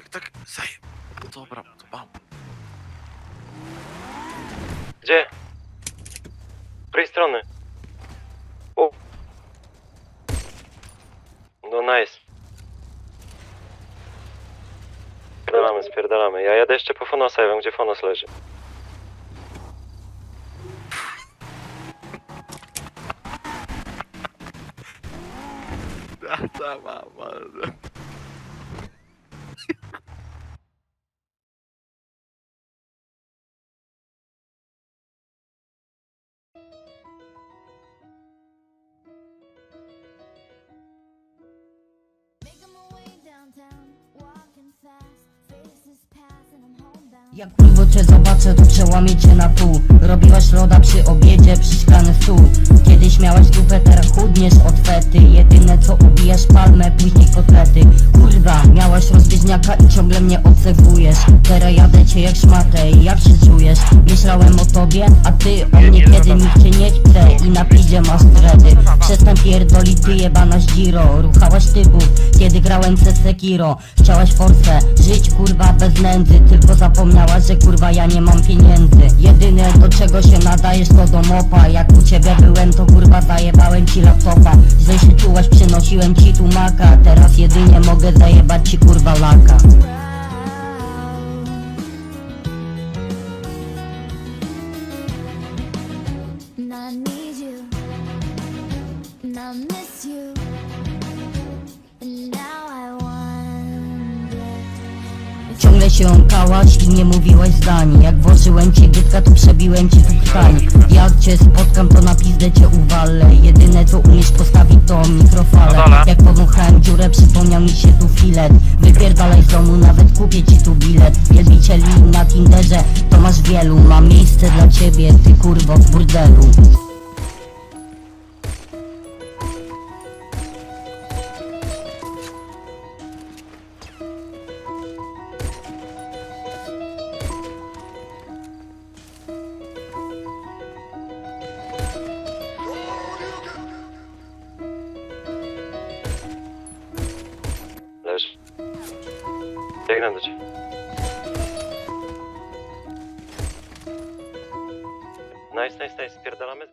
tak, tak, zaj... Dobra, to mam. Gdzie? Z której strony? O! No nice. Spierdalamy, spierdalamy. Ja jadę jeszcze po Fonosa, ja wiem gdzie Fonos leży. Da, mama. Jak kurwo cię zobaczę, to przełamię cię na pół. Robiłaś loda przy obiedzie, przy stół. Kiedyś miałaś dupę, teraz chudniesz od fety. Jedyne co ubijasz palmę, później kotlety. Kurwa, i ciągle mnie obserwujesz Teraz jadę cię jak szmatę i jak się czujesz? Myślałem o tobie, a ty o mnie kiedy nikt cię nie chce. I na pidzie masz dredy Przestań pierdolić ty jebana zdziro. Ruchałaś typów, kiedy grałem przez Sekiro. Chciałaś forsę, żyć kurwa bez nędzy. Tylko zapomniałaś, że kurwa ja nie mam pieniędzy. Jedyne do czego się nadajesz to do mopa. Jak u ciebie byłem to kurwa zajebałem ci laptopa. Przynosiłem ci tu maka. Teraz jedynie mogę zajebać ci kurwa laka. And I need you, and I miss you, and now I wonder. Ciągle się jąkałaś i nie mówiłaś zdań Jak włożyłem cię gytka to przebiłem ci tu tkań Jak cię spotkam to na pizdę cię uwalę. Umiesz mikrofale Jak powąchałem dziurę przypomniał mi się tu filet. Wypierdalaj z domu nawet kupię ci tu bilet. Wielbicieli na Tinderze to masz wielu Mam miejsce dla ciebie ty kurwo w burdelu Biegnę do ciebie. Nice, nice, nice. Spierdalamy.